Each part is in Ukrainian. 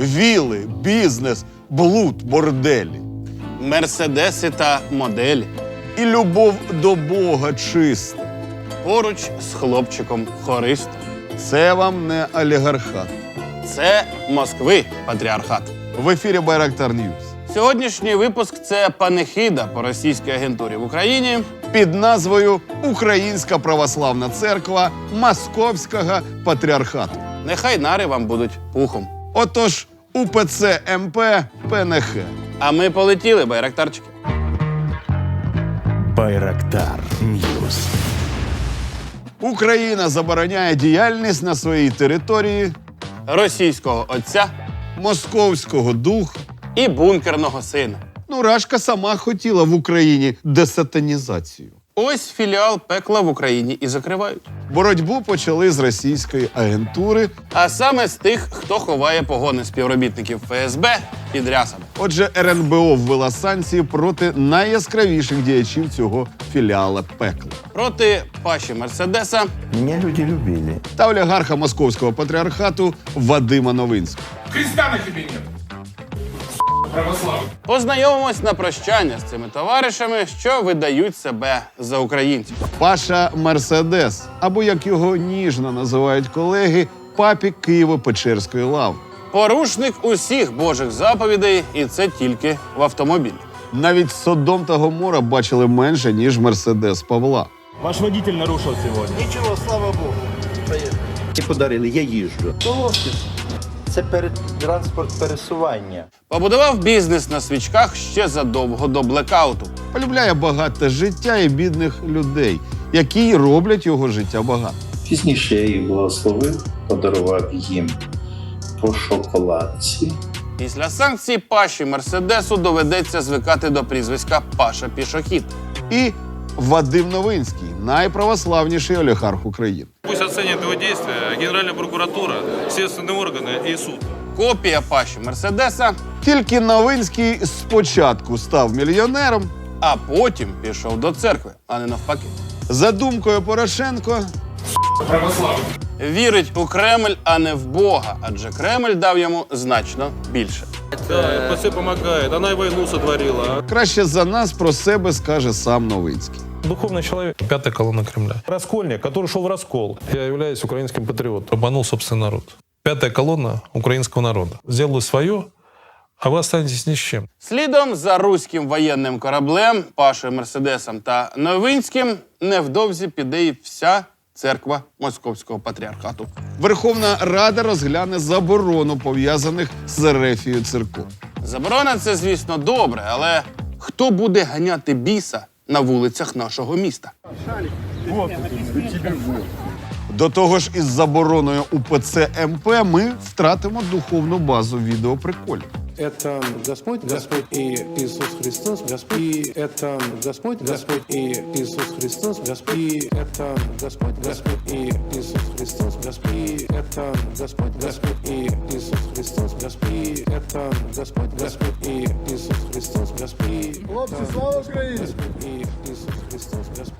віли, бізнес, блуд, борделі. мерседеси та моделі. І любов до Бога чиста. Поруч з хлопчиком хористом. Це вам не олігархат. Це Москви патріархат. В ефірі Байрактар Ньюс. Сьогоднішній випуск це панихида по російській агентурі в Україні. Під назвою Українська православна церква Московського патріархату. Нехай нари вам будуть пухом. Отож, УПЦ МП ПНХ. А ми полетіли, байрактарчики. Байрактар Ньюс. Україна забороняє діяльність на своїй території Російського отця московського духу. і бункерного сина. Ну, Рашка сама хотіла в Україні десатанізацію. Ось філіал пекла в Україні і закривають. Боротьбу почали з російської агентури. А саме з тих, хто ховає погони співробітників ФСБ під рясами. Отже, РНБО ввела санкції проти найяскравіших діячів цього філіала пекла. Проти Паші Мерседеса Меня люди любили. Та олігарха московського патріархату Вадима Новинського. Христа на тебе нет. Православный. познайомимось на прощання з цими товаришами, що видають себе за українців. Паша Мерседес, або як його ніжно називають колеги, папік Києво-Печерської лави. Порушник усіх божих заповідей, і це тільки в автомобілі. Навіть Содом та Гомора бачили менше, ніж Мерседес Павла. Ваш водитель нарушил сегодня. Нічого, слава Богу. І подарили, я їжджу. Це перед транспорт пересування. Побудував бізнес на свічках ще задовго до блекауту. Полюбляє багате життя і бідних людей, які й роблять його життя багато. Пізніше я їх благословив, подарував їм по шоколадці. Після санкцій Паші Мерседесу доведеться звикати до прізвиська Паша Пішохід. І Вадим Новинський найправославніший олігарх України. Пусть оценит его действия Генеральная прокуратура, следственные органы и суд. Копія Паші Мерседеса, Тільки Новинський спочатку став мільйонером. а потім пішов до церкви, а не навпаки. За думкою Порошенко, Православный. Вірить у Кремль, а не в Бога, адже Кремль дав йому значно більше. Да, ПЦ помогает. Она и войну сотворила. краще за нас про себе скаже сам Новинський. Духовный человек. Пятая колонна Кремля. Раскольник, который шел в раскол. Я являюсь украинским патриотом. Обманул собственный народ. Пятая колонна украинского народа. Сделаю свое, а вы останетесь ни с чем. Слідом за руським воєнним кораблем, Пашою Мерседесом та Новинським невдовзі піде і вся церква Московського патріархату. Верховна Рада розгляне заборону пов'язаних з Ерефією церков. Заборона це, звісно, добре, але хто буде ганяти біса на вулицях нашого міста? До того ж, із забороною УПЦ МП ми втратимо духовну базу відеоприколів Это Господь, Господь и Иисус Христос, Господь, и это Господь, Господь и Иисус Христос, Господь, и это Господь, Господь и Иисус Христос, Господь, и это Господь, Господь и Иисус Христос, Господь, и это Господь, Господь и Иисус Христос, Господь, и Хлопці, слава Україні! Господь і Ісус Христос, Господь.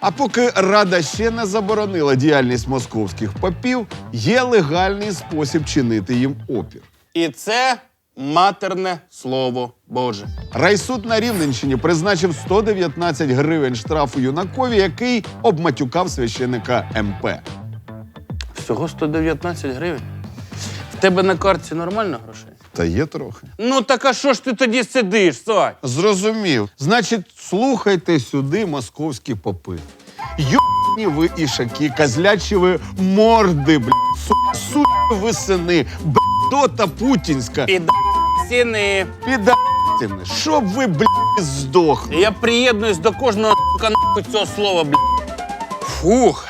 А поки Рада ще не заборонила діяльність московських попів, є легальний спосіб чинити їм опір. І це матерне слово Боже. Райсуд на Рівненщині призначив 119 гривень штрафу юнакові, який обматюкав священика МП. Всього 119 гривень. В тебе на картці нормально грошей? Та є трохи. Ну так а що ж ти тоді сидиш, Сань? Зрозумів. Значить, слухайте сюди московські попи. Йобні ви ішаки, козлячі ви морди, бля, су, су ви сини, бдота путінська, Піда сіни. Щоб ви, бля, здохли. Я приєднуюсь до кожного сука, нахуй цього слова, бля. Фух.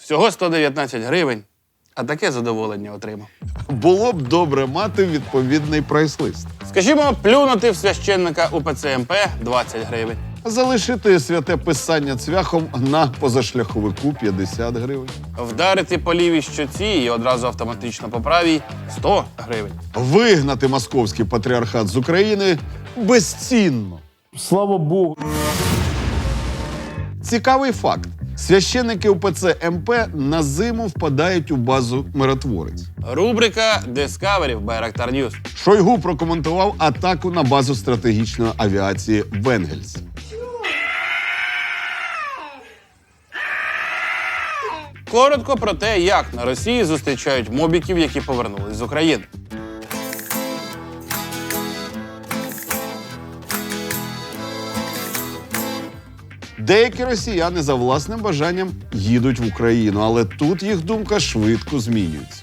Всього 119 гривень. А таке задоволення отримав. Було б добре мати відповідний прайс-лист. Скажімо, плюнути в священника УПЦ МП 20 гривень. Залишити святе писання цвяхом на позашляховику 50 гривень. Вдарити по лівій щоці і одразу автоматично по правій 100 гривень. Вигнати московський патріархат з України безцінно. Слава Богу. Цікавий факт. Священники УПЦ МП на зиму впадають у базу миротворець. Рубрика Discovery в Байрактар News. Шойгу прокоментував атаку на базу стратегічної авіації Венгельс. Коротко про те, як на Росії зустрічають мобіків, які повернулись з України. Деякі росіяни за власним бажанням їдуть в Україну, але тут їх думка швидко змінюється.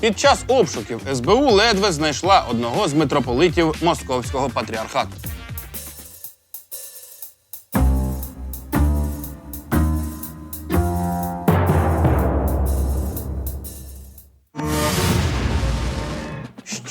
Під час обшуків СБУ ледве знайшла одного з митрополитів Московського патріархату.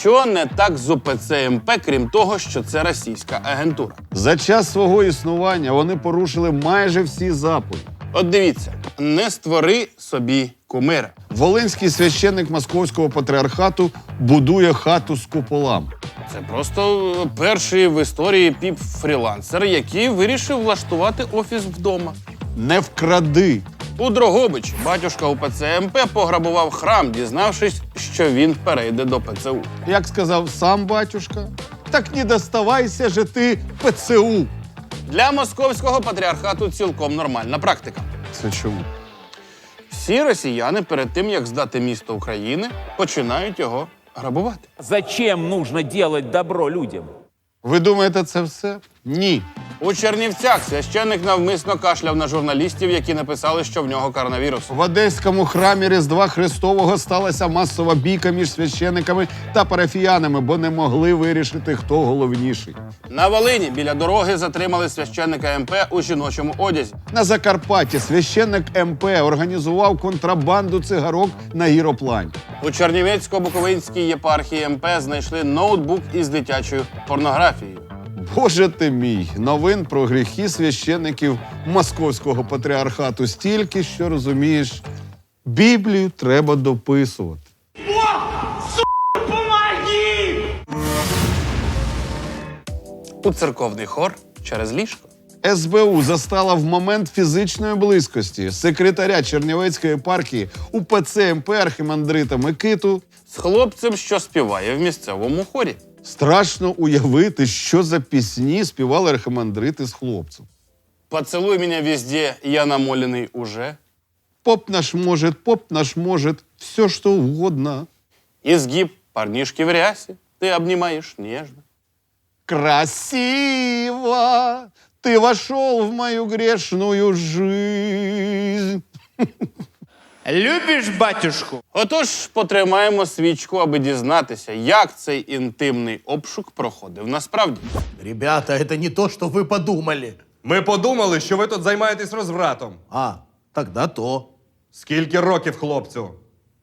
Що не так з УПЦ МП, крім того, що це російська агентура? За час свого існування вони порушили майже всі заповіді. От дивіться, не створи собі кумира. Волинський священник московського патріархату будує хату з куполами. Це просто е, перший в історії піп-фрілансер, який вирішив влаштувати офіс вдома. Не вкради. У Дрогобичі батюшка УПЦ МП пограбував храм, дізнавшись, що він перейде до ПЦУ. Як сказав сам батюшка, так не доставайся же ти ПЦУ. Для московського патріархату цілком нормальна практика. Це чому? Всі росіяни перед тим, як здати місто України, починають його грабувати. Зачем нужно делать добро людям? Ви думаєте, це все? Ні. У Чернівцях священник навмисно кашляв на журналістів, які написали, що в нього коронавірус. В Одеському храмі Різдва Христового сталася масова бійка між священиками та парафіянами, бо не могли вирішити, хто головніший. На Волині біля дороги затримали священника МП у жіночому одязі. На Закарпатті священник МП організував контрабанду цигарок на гіроплані. У Чернівецько-Буковинській єпархії МП знайшли ноутбук із дитячою порнографією. Боже ти мій, новин про гріхи священників московського патріархату стільки, що розумієш, Біблію треба дописувати. У церковний хор через ліжко. СБУ застала в момент фізичної близькості секретаря Чернівецької єпархії УПЦ МП архімандрита Микиту. З хлопцем, що співає в місцевому хорі. Страшно уявити, що за пісні співали архімандрити з хлопцем. Поцелуй мене везде, я намолений уже. Поп наш может, поп наш может, все что угодно. Изгиб парнишки в рясе, ты обнимаешь нежно. Красиво ты вошел в мою грешную жизнь. Любишь батюшку? Отож, потримаємо свічку, аби дізнатися, як цей інтимний обшук проходив насправді. Ребята, это не то, что вы подумали. Ми подумали, що ви тут займаєтесь розвратом. А, тогда то. Скільки років хлопцю?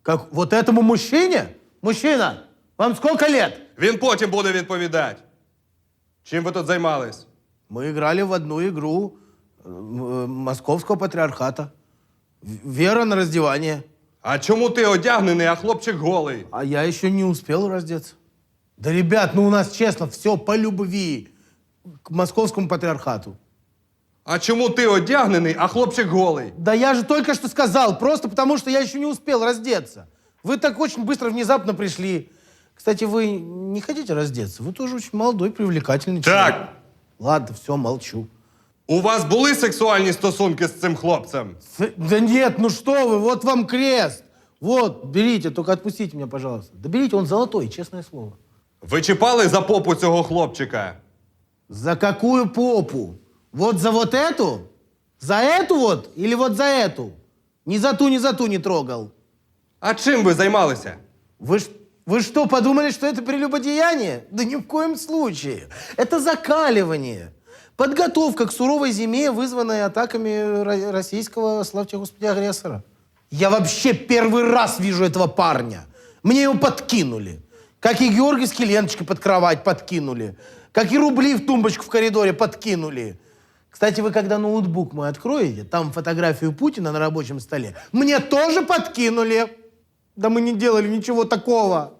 Как вот этому мужчине? Мужчина, вам сколько лет? Він потім буде відповідати. Чим ви тут займались? Мы играли в одну игру э, м- э, московского патриархата. Вера на раздевание. А чому ти одягнений, а хлопчик голий? А я еще не успел раздеться. Да, ребят, ну у нас честно, все по любви к московскому патриархату. А чому ти одягнений, а хлопчик голий? Да я же только что сказал, просто потому что я еще не успел раздеться. Вы так очень быстро, внезапно пришли. Кстати, вы не хотите раздеться? Вы тоже очень молодой, привлекательный человек. Так, Ладно, все, молчу. У вас були сексуальні стосунки з цим хлопцем? С- Да нет, ну что вы, вот вам крест. Вот, берите, только отпустите меня, пожалуйста. Да берите, он золотой, честное слово. Ви чіпали за попу цього хлопчика? За какую попу? Вот за вот эту? За эту вот? Или вот за эту? Ни за ту, ни за ту не трогал. А чим ви займалися? Вы, ж- вы что, подумали, что это прелюбодеяние? Да ни в коем случае. Это закаливание. Подготовка к суровой зиме, вызванной атаками ро- российского, славьте Господи, агрессора. Я вообще первый раз вижу этого парня. Мне его подкинули. Как и Георгиевские ленточки под кровать подкинули. Как и рубли в тумбочку в коридоре подкинули. Кстати, вы когда ноутбук мой откроете, там фотографию Путина на рабочем столе, мне тоже подкинули. Да мы не делали ничего такого.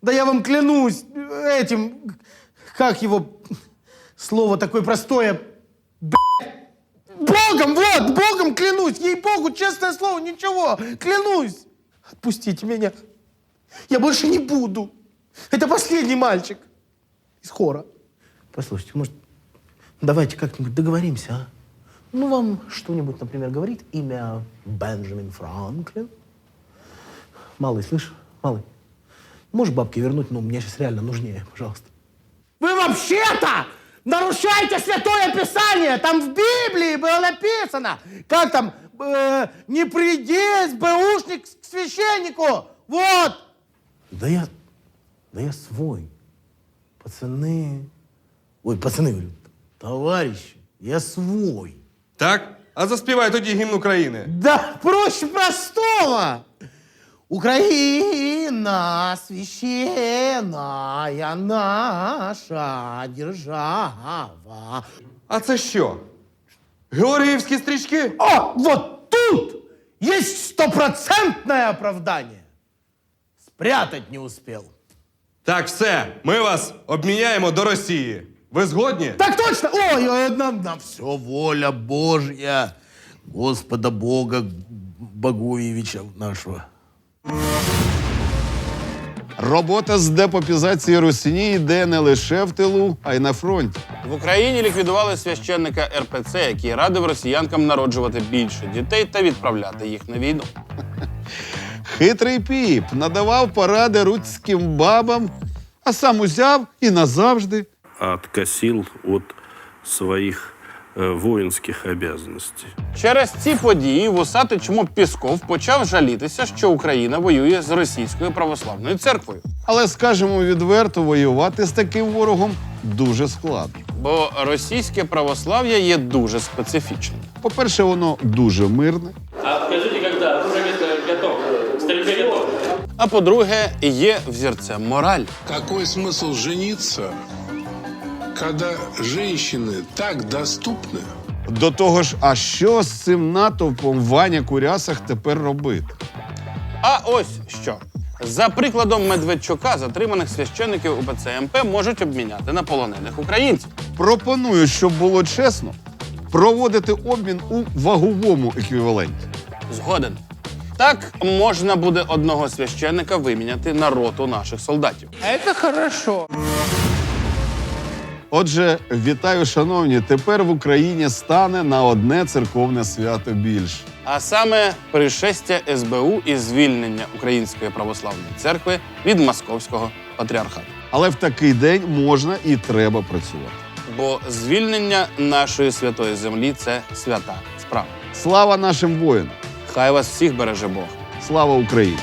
Да я вам клянусь этим, как его слово такое простое. Богом, вот, Богом клянусь, ей-богу, честное слово, ничего, клянусь. Отпустите меня. Я больше не буду. Это последний мальчик из хора. Послушайте, может, давайте как-нибудь договоримся, а? Ну, вам что-нибудь, например, говорит имя Бенджамин Франклин? Малый, слышь, малый, можешь бабки вернуть, но мне сейчас реально нужнее, пожалуйста. Вы вообще-то нарушаете Святое Писание! Там в Библии было написано, как там, э, не приди, СБУшник, к священнику! Вот! Да я, да я свой. Пацаны, ой, пацаны, говорю, товарищи, я свой. Так? А заспівай тоді гімн України. Да проще простого. Украина священная наша держава. А це що? Георгіївські стрічки? О, вот тут есть стопроцентное оправдание. Спрятать не успел. Так, все, ми вас обміняємо до Росії. Ви згодні? Так точно! Ой, ой, на, на все воля Божья Господа Бога Боговича нашего. Робота з депопізації Русні йде не лише в тилу, а й на фронті. В Україні ліквідували священника РПЦ, який радив росіянкам народжувати більше дітей та відправляти їх на війну. Хитрий піп надавав поради руцьким бабам, а сам узяв і назавжди. Откосил от своих э, воинских обязанностей. Через ці події вусатий чмо Пісков почав жалітися, що Україна воює з російською православною церквою. Але скажемо відверто, воювати з таким ворогом дуже складно. Бо російське православ'я є дуже специфічним. По-перше, воно дуже мирне. А по-друге, є взірцем мораль. Какой смысл жениться, когда женщины так доступны? До того ж, а що з цим натовпом Ваня Курясах тепер робити? А ось що. За прикладом Медведчука, затриманих священників УПЦ МП можуть обміняти на полонених українців. Пропоную, щоб було чесно, проводити обмін у ваговому еквіваленті. Згоден. Так можна буде одного священника виміняти на роту наших солдатів. Отже, вітаю, шановні. Тепер в Україні стане на одне церковне свято більше. А саме пришестя СБУ і звільнення Української православної церкви від московського патріархату. Але в такий день можна і треба працювати. Бо звільнення нашої святої землі це свята справа. Слава нашим воїнам! Хай вас всіх береже Бог. Слава Україні!